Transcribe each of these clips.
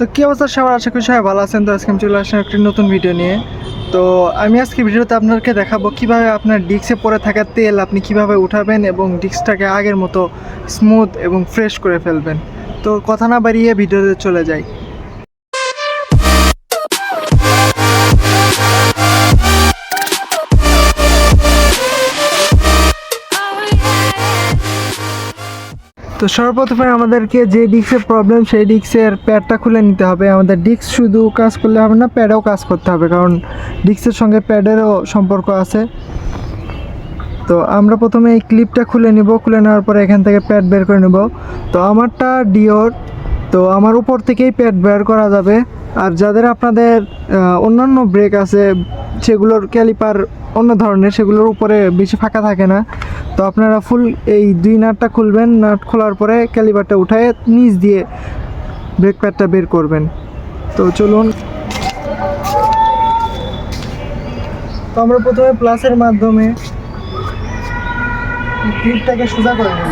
তো কি অবস্থা? সবার আশা করি সবাই ভালো আছেন। তো আজকে আমি চলে আসলাম একটি নতুন ভিডিও নিয়ে। তো আমি আজকে ভিডিওতে আপনাকে দেখাবো কীভাবে আপনার ডিস্কে পরে থাকা তেল আপনি কীভাবে উঠাবেন এবং ডিস্কটাকে আগের মতো স্মুথ এবং ফ্রেশ করে ফেলবেন। তো কথা না বাড়িয়ে ভিডিওতে চলে যাই। তো সর্বপ্রথমে আমাদেরকে যে ডিস্কের প্রবলেম সেই ডিস্কের প্যাডটা খুলে নিতে হবে। আমাদের ডিস্ক শুধু কাজ করলে হবে না প্যাডেও কাজ করতে হবে, কারণ ডিস্কের সঙ্গে প্যাডেরও সম্পর্ক আছে। তো আমরা প্রথমে এই ক্লিপটা খুলে নিব, খুলে নেওয়ার পরে এখান থেকে প্যাড বের করে নেব। তো আমারটা ডিওর তো আমার উপর থেকেই প্যাড বের করা যাবে। আর যাদের আপনাদের অন্যান্য ব্রেক আছে সেগুলোর ক্যালিপার অন্য ধরনের, সেগুলোর উপরে বেশি ফাঁকা থাকে না। তো আপনারা ফুল এই দুই নাটটা খুলবেন, নাট খোলার পরে ক্যালিপারটা উঠায় নিচ দিয়ে ব্রেক প্যাডটা বের করবেন। তো চলুন। তো আমরা প্রথমে প্লাসের মাধ্যমে ক্লিপটাকে সোজা করে নেব।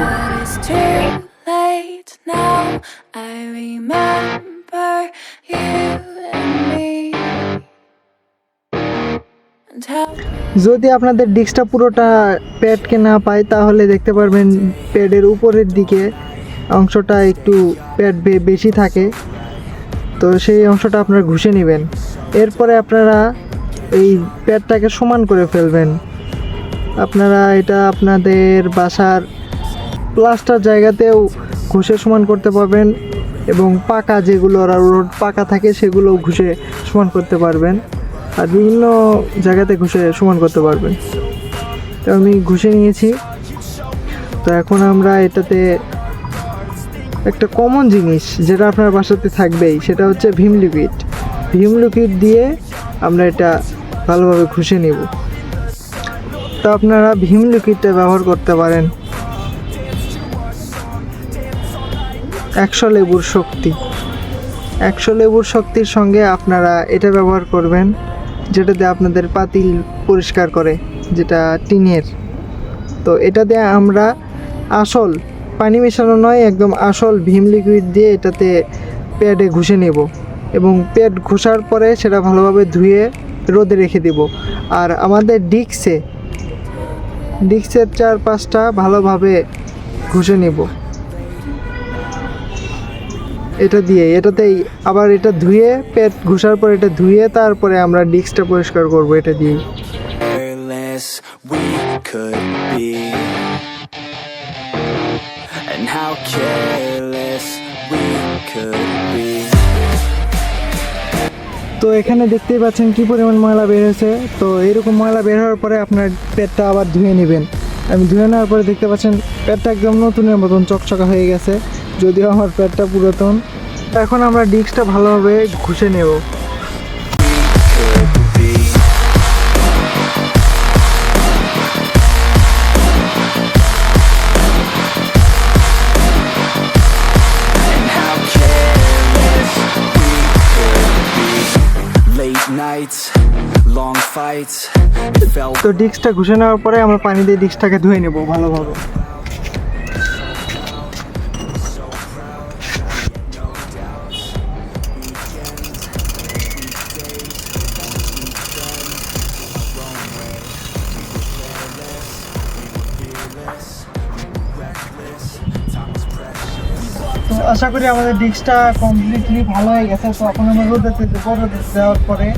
Now. I remember you. যদি আপনাদের ডিস্কটা পুরোটা প্যাডকে না পায়, তাহলে দেখতে পারবেন প্যাডের উপরের দিকে অংশটা একটু প্যাড বেশি থাকে। তো সেই অংশটা আপনারা ঘুষে নেবেন। এরপরে আপনারা এই প্যাডটাকে সমান করে ফেলবেন। আপনারা এটা আপনাদের বাসার প্লাস্টার জায়গাতেও ঘুষে সমান করতে পারবেন এবং পাকা যেগুলো রোড পাকা থাকে সেগুলো ঘুষে সমান করতে পারবেন। আর বিভিন্ন জায়গাতে ঘুষে সমান করতে পারবেন। তো আমি ঘষে নিয়েছি। তো এখন আমরা এটাতে একটা কমন জিনিস যেটা আপনার বাসাতে থাকবেই, সেটা হচ্ছে ভীম লিকুইড ভীম লিকুইড দিয়ে আমরা এটা ভালোভাবে ঘষে নেব। তো আপনারা ভীম লিকুইডটা ব্যবহার করতে পারেন। একশো লেবুর শক্তি। একশো লেবুর শক্তির সঙ্গে আপনারা এটা ব্যবহার করবেন। যেটাতে আপনাদের পাতিল পরিষ্কার করে, যেটা টিনের। তো এটাতে আমরা আসল, পানি মেশানো নয়, একদম আসল ভীম লিকুইড দিয়ে এটাতে প্যাডে ঘষে নেব। এবং প্যাড ঘষার পরে সেটা ভালোভাবে ধুয়ে রোদে রেখে দেব। আর আমাদের ডিক্সে, ডিক্সের চার পাঁচটা ভালোভাবে ঘষে নেব। এটা দিয়ে এটাতেই আবার এটা ধুয়ে পেট ঘুষার পর এটা ধুয়ে তারপরে আমরা ডিস্কটা পরিষ্কার করব এটা দিয়ে। তো এখানে দেখতেই পাচ্ছেন কি পরিমাণ ময়লা বের হয়েছে। তো এরকম ময়লা বের হওয়ার পরে আপনার পেটটা আবার ধুয়ে নেবেন। আমি ধুয়ে নেওয়ার পরে দেখতে পাচ্ছেন পেটটা একদম নতুনের মতন চকচকা হয়ে গেছে। যদিও আমার পেটটা পুরাতন। এখন আমরা ডিস্কটা ভালোভাবে ঘষে নেব। তো ডিস্কটা ঘুষে নেওয়ার পরে আমরা পানি দিয়ে ডিস্কটাকে ধুয়ে নেব ভালোভাবে। তো আশা করি আমাদের ডিস্কটা কমপ্লিটলি ভালো হয়ে গেছে। তো এখন আমরা রোদে দেবো রোদে দেওয়ার পরে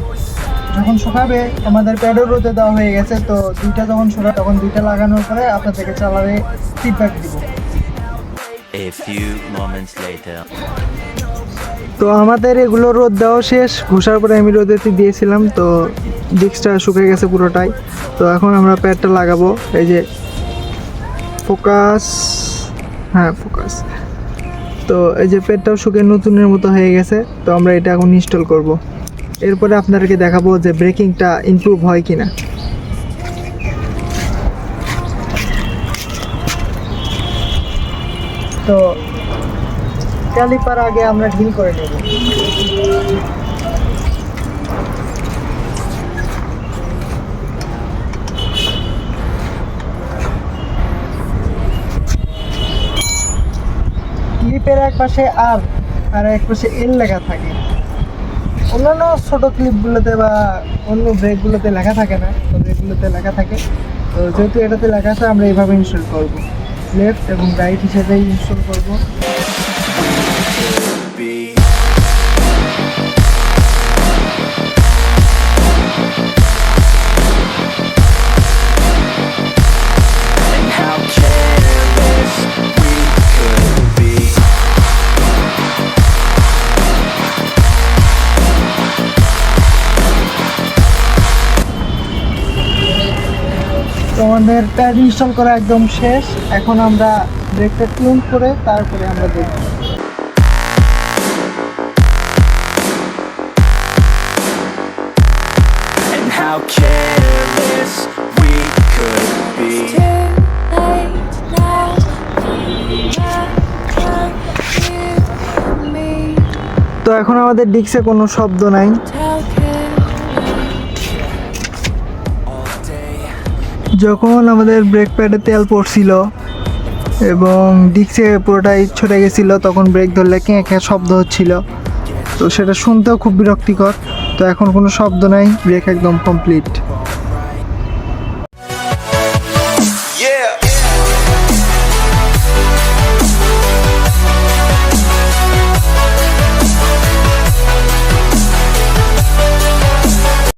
যখন শুকাবে আমাদের প্যাডও রোদে দেওয়া হয়ে গেছে। তো দুইটা যখন শুকাবে তখন দুইটা লাগানোর পরে আপনাদেরকে চালাবে ফিডব্যাক দিব। A few moments later. তো আমাদের এগুলো রোদ দেওয়া শেষ। ঘুষার পরে আমি রোদেতে দিয়েছিলাম। তো ডিস্কটা শুকিয়ে গেছে পুরোটাই। তো এখন আমরা প্যাডটা লাগাবো। এই যে ফোকাস হ্যাঁ ফোকাস তো এই যে পেডটাও শুকিয়ে নতুনের মতো হয়ে গেছে, তো আমরা এটা এখন ইনস্টল করব। এরপরে আপনাদেরকে দেখাবো যে ব্রেকিংটা ইমপ্রুভ হয় কি না তো ক্যালিপার আগে আমরা ঢিল করে নেব। ক্লিপের এক পাশে আর আর এক পাশে এল লেখা থাকে। অন্যান্য ছোটো ক্লিপগুলোতে বা অন্য ব্রেকগুলোতে লেখা থাকে না, তো ব্রেকগুলোতে লেখা থাকে। তো যেহেতু এটাতে লেখা আছে, আমরা এইভাবে ইনস্টল করব। লেফট এবং রাইট হিসেবে ইনস্টল করব। আমাদের প্যাড ইনস্টল করা একদম শেষ। এখন আমরা ব্রেকটা টিউন করে তারপরে আমরা দেখব। How careless we could be. তো এখন আমাদের ডিক্সে কোনো শব্দ নাই। যখন আমাদের ব্রেক প্যাডে তেল পড়ছিল এবং ডিক্সে পুরোটাই ছড়ে গেছিল, তখন ব্রেক ধরলে কে কে শব্দ হচ্ছিল। তো সেটা শুনতেও খুব বিরক্তিকর। তো এখন কোনো শব্দ নাই ব্রেক একদম কমপ্লিট